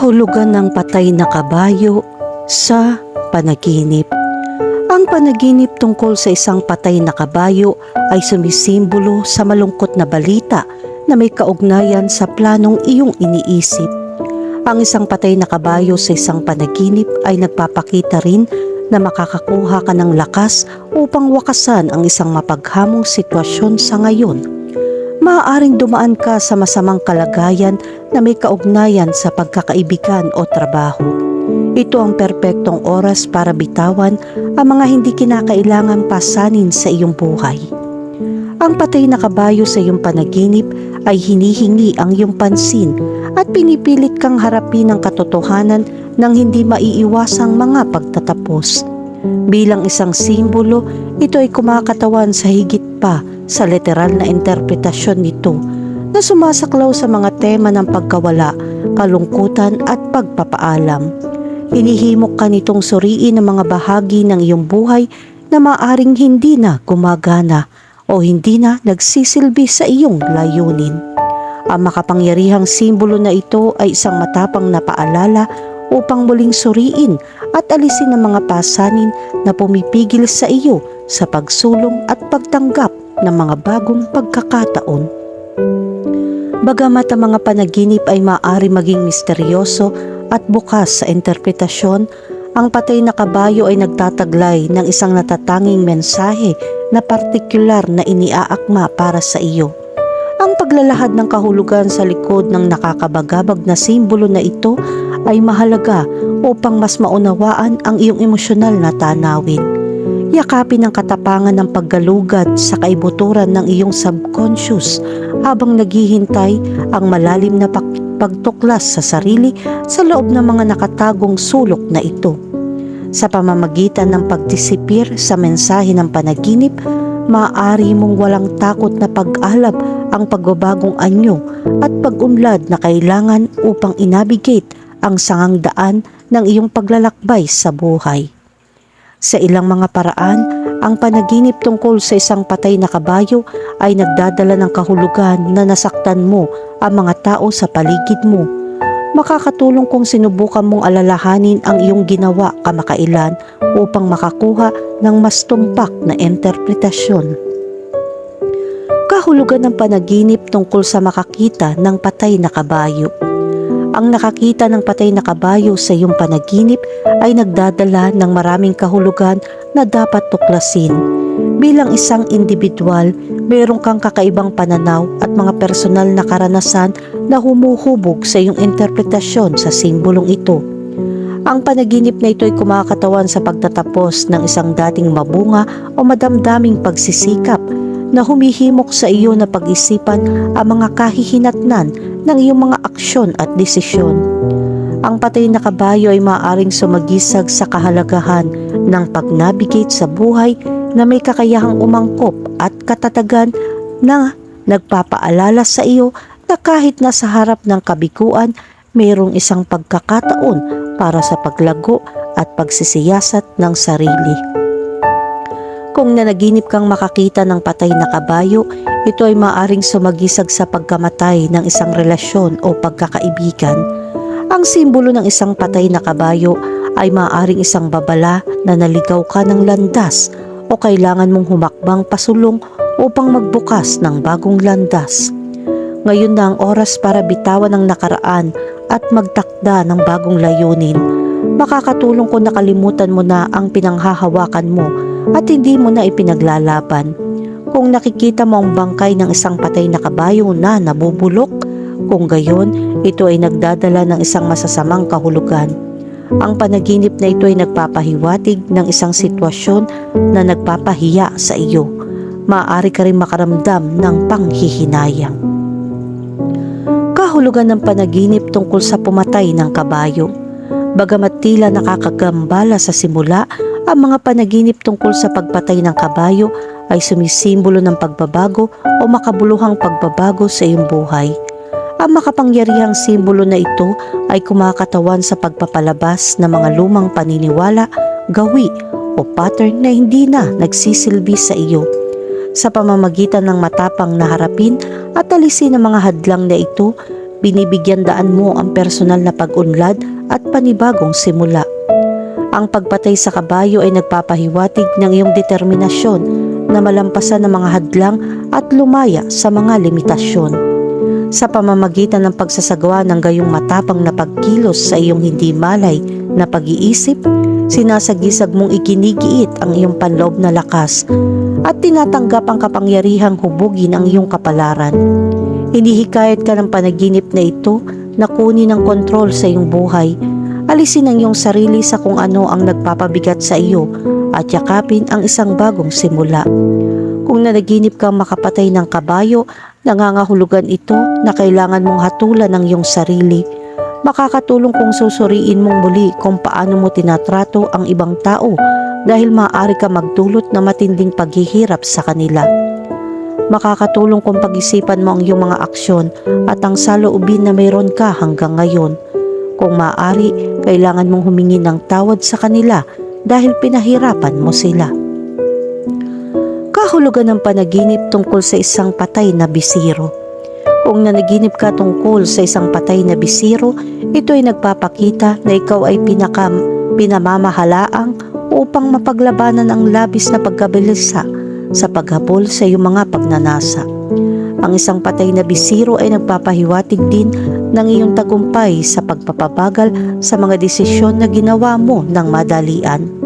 Kahulugan ng patay na kabayo sa panaginip. Ang panaginip tungkol sa isang patay na kabayo ay sumisimbolo sa malungkot na balita na may kaugnayan sa planong iyong iniisip. Ang isang patay na kabayo sa isang panaginip ay nagpapakita rin na makakakuha ka ng lakas upang wakasan ang isang mapaghamong sitwasyon sa ngayon. Maaaring dumaan ka sa masamang kalagayan na may kaugnayan sa pagkakaibigan o trabaho. Ito ang perpektong oras para bitawan ang mga hindi kinakailangang pasanin sa iyong buhay. Ang patay na kabayo sa iyong panaginip ay hinihingi ang iyong pansin at pinipilit kang harapin ang katotohanan ng hindi maiiwasang mga pagtatapos. Bilang isang simbolo, ito ay kumakatawan sa higit pa sa literal na interpretasyon nito na sumasaklaw sa mga tema ng pagkawala, kalungkutan at pagpapaalam. Hinihimok ka nitong suriin ang mga bahagi ng iyong buhay na maaring hindi na gumagana o hindi na nagsisilbi sa iyong layunin. Ang makapangyarihang simbolo na ito ay isang matapang na paalala upang muling suriin at alisin ang mga pasanin na pumipigil sa iyo sa pagsulong at pagtanggap ng mga bagong pagkakataon. Bagamat ang mga panaginip ay maaari maging misteryoso at bukas sa interpretasyon, ang patay na kabayo ay nagtataglay ng isang natatanging mensahe na partikular na iniaakma para sa iyo. Ang paglalahad ng kahulugan sa likod ng nakakabagabag na simbolo na ito ay mahalaga upang mas maunawaan ang iyong emosyonal na tanawin. Yakapin ang katapangan ng paggalugad sa kaibuturan ng iyong subconscious habang naghihintay ang malalim na pagtuklas sa sarili sa loob ng mga nakatagong sulok na ito. Sa pamamagitan ng pagdisipir sa mensahe ng panaginip, maaari mong walang takot na pag-alab ang pagbabagong anyo at pag-unlad na kailangan upang inabigate ang sangang daan ng iyong paglalakbay sa buhay. Sa ilang mga paraan, ang panaginip tungkol sa isang patay na kabayo ay nagdadala ng kahulugan na nasaktan mo ang mga tao sa paligid mo. Makakatulong kung sinubukan mong alalahanin ang iyong ginawa kamakailan upang makakuha ng mas tumpak na interpretasyon. Kahulugan ng panaginip tungkol sa makakita ng patay na kabayo. Ang nakakita ng patay na kabayo sa iyong panaginip ay nagdadala ng maraming kahulugan na dapat tuklasin. Bilang isang individual, mayroon kang kakaibang pananaw at mga personal na karanasan na humuhubog sa iyong interpretasyon sa simbolong ito. Ang panaginip na ito ay kumakatawan sa pagtatapos ng isang dating mabunga o madamdaming pagsisikap na humihimok sa iyo na pag-isipan ang mga kahihinatnan ng iyong mga aksyon at desisyon. Ang patay na kabayo ay maaaring sumagisag sa kahalagahan ng pag-navigate sa buhay na may kakayahang umangkop at katatagan na nagpapaalala sa iyo na kahit nasa harap ng kabiguan, mayroong isang pagkakataon para sa paglago at pagsisiyasat ng sarili. Kung nanaginip kang makakita ng patay na kabayo, ito ay maaring sumagisag sa pagkamatay ng isang relasyon o pagkakaibigan. Ang simbolo ng isang patay na kabayo ay maaaring isang babala na naligaw ka ng landas o kailangan mong humakbang pasulong upang magbukas ng bagong landas. Ngayon na ang oras para bitawan ang nakaraan at magtakda ng bagong layunin. Makakatulong kung nakalimutan mo na ang pinanghahawakan mo at hindi mo na ipinaglalaban. Kung nakikita mo ang bangkay ng isang patay na kabayo na nabubulok, kung gayon, ito ay nagdadala ng isang masasamang kahulugan. Ang panaginip na ito ay nagpapahiwatig ng isang sitwasyon na nagpapahiya sa iyo. Maaari ka rin makaramdam ng panghihinayang. Kahulugan ng panaginip tungkol sa pumatay ng kabayo. Bagamat tila nakakagambala sa simula, ang mga panaginip tungkol sa pagpatay ng kabayo ay sumisimbolo ng pagbabago o makabuluhang pagbabago sa iyong buhay. Ang makapangyarihang simbolo na ito ay kumakatawan sa pagpapalabas ng mga lumang paniniwala, gawi o pattern na hindi na nagsisilbi sa iyo. Sa pamamagitan ng matapang na harapin at alisin ang mga hadlang na ito, binibigyan daan mo ang personal na pag-unlad at panibagong simula. Ang pagpatay sa kabayo ay nagpapahiwatig ng iyong determinasyon na malampasan ang mga hadlang at lumaya sa mga limitasyon. Sa pamamagitan ng pagsasagawa ng gayong matapang na pagkilos sa iyong hindi malay na pag-iisip, sinasagisag mong ikinigiit ang iyong panloob na lakas at tinatanggap ang kapangyarihang hubugin ang iyong kapalaran. Hinihikayat ka ng panaginip na ito na kunin ang kontrol sa iyong buhay. Alisin ang iyong sarili sa kung ano ang nagpapabigat sa iyo at yakapin ang isang bagong simula. Kung nanaginip kang makapatay ng kabayo, nangangahulugan ito na kailangan mong hatulan ang iyong sarili. Makakatulong kung susuriin mong muli kung paano mo tinatrato ang ibang tao dahil maaari ka magdulot na matinding paghihirap sa kanila. Makakatulong kung pag-isipan mo ang iyong mga aksyon at ang saloobin na mayroon ka hanggang ngayon. Kung maaari, kailangan mong humingi ng tawad sa kanila dahil pinahirapan mo sila. Kahulugan ng panaginip tungkol sa isang patay na bisiro. Kung nanaginip ka tungkol sa isang patay na bisiro, ito ay nagpapakita na ikaw ay pinakam, pinamamahalaang upang mapaglabanan ang labis na pagkabilisa sa paghabol sa iyong mga pagnanasa. Ang isang patay na bisiro ay nagpapahiwatig din ng iyong tagumpay sa pagpapabagal sa mga desisyon na ginawa mo ng madalian.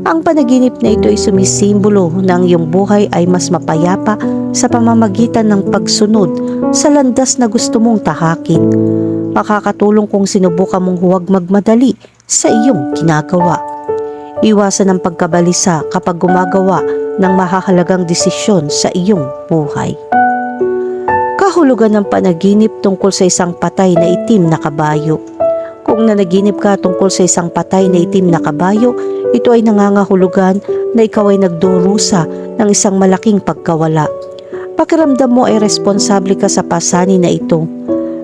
Ang panaginip na ito ay sumisimbolo na iyong buhay ay mas mapayapa sa pamamagitan ng pagsunod sa landas na gusto mong tahakin. Makakatulong kung sinubukan mong huwag magmadali sa iyong ginagawa. Iwasan ang pagkabalisa kapag gumagawa ng mahahalagang desisyon sa iyong buhay. Kahulugan ng panaginip tungkol sa isang patay na itim na kabayo. Kung nanaginip ka tungkol sa isang patay na itim na kabayo, ito ay nangangahulugan na ikaw ay nagdurusa ng isang malaking pagkawala. Pakiramdam mo ay responsable ka sa pasanin na ito.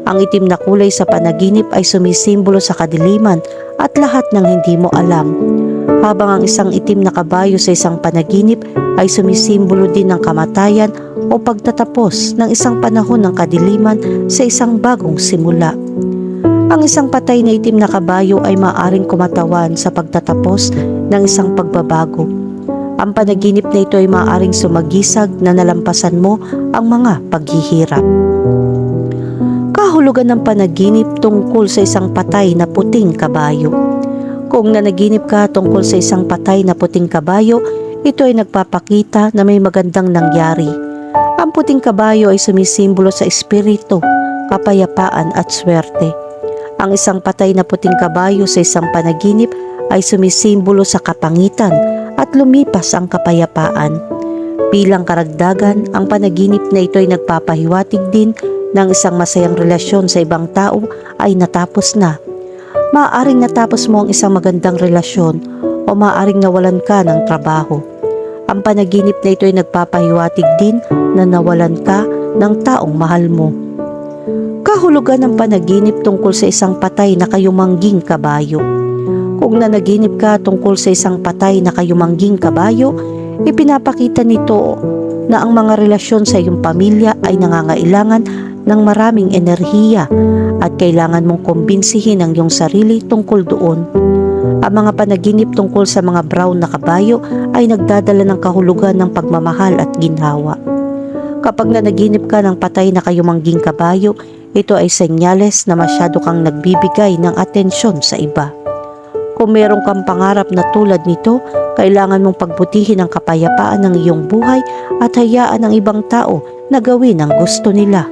Ang itim na kulay sa panaginip ay sumisimbolo sa kadiliman at lahat ng hindi mo alam. Habang ang isang itim na kabayo sa isang panaginip ay sumisimbolo din ng kamatayan o pagtatapos ng isang panahon ng kadiliman sa isang bagong simula. Ang isang patay na itim na kabayo ay maaring kumatawan sa pagtatapos ng isang pagbabago. Ang panaginip na ito ay maaring sumagisag na nalampasan mo ang mga paghihirap. Kahulugan ng panaginip tungkol sa isang patay na puting kabayo. Kung nanaginip ka tungkol sa isang patay na puting kabayo, ito ay nagpapakita na may magandang nangyari. Ang puting kabayo ay sumisimbolo sa espiritu, kapayapaan at swerte. Ang isang patay na puting kabayo sa isang panaginip ay sumisimbolo sa kapangitan at lumipas ang kapayapaan. Bilang karagdagan, ang panaginip na ito ay nagpapahiwatig din ng isang masayang relasyon sa ibang tao ay natapos na. Maaaring natapos mo ang isang magandang relasyon o maaaring nawalan ka ng trabaho. Ang panaginip na ito ay nagpapahiwatig din na nawalan ka ng taong mahal mo. Kahulugan ng panaginip tungkol sa isang patay na kayumangging kabayo. Kung nanaginip ka tungkol sa isang patay na kayumangging kabayo, ipinapakita nito na ang mga relasyon sa iyong pamilya ay nangangailangan ng maraming enerhiya at kailangan mong kumbinsihin ang iyong sarili tungkol doon. Ang mga panaginip tungkol sa mga brown na kabayo ay nagdadala ng kahulugan ng pagmamahal at ginhawa. Kapag nanaginip ka ng patay na kayumangging kabayo, ito ay senyales na masyado kang nagbibigay ng atensyon sa iba. Kung meron kang pangarap na tulad nito, kailangan mong pagbutihin ang kapayapaan ng iyong buhay at hayaan ang ibang tao na gawin ang gusto nila.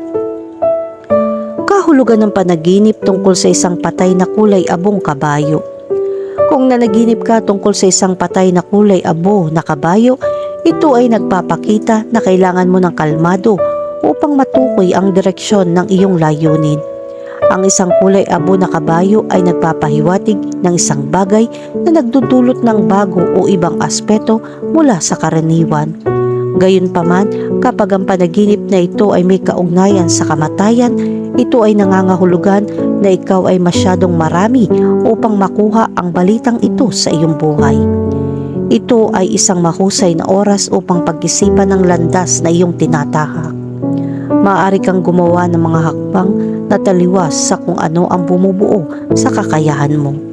Kahulugan ng panaginip tungkol sa isang patay na kulay abong kabayo. Kung nanaginip ka tungkol sa isang patay na kulay abo na kabayo, ito ay nagpapakita na kailangan mo ng kalmado upang matukoy ang direksyon ng iyong layunin. Ang isang kulay abo na kabayo ay nagpapahiwatig ng isang bagay na nagdudulot ng bago o ibang aspeto mula sa karaniwan. Gayunpaman, kapag ang panaginip na ito ay may kaugnayan sa kamatayan, ito ay nangangahulugan na ikaw ay masyadong marami upang makuha ang balitang ito sa iyong buhay. Ito ay isang mahusay na oras upang pag-isipan ng landas na iyong tinatahak. Maaari kang gumawa ng mga hakbang na taliwas sa kung ano ang bumubuo sa kakayahan mo.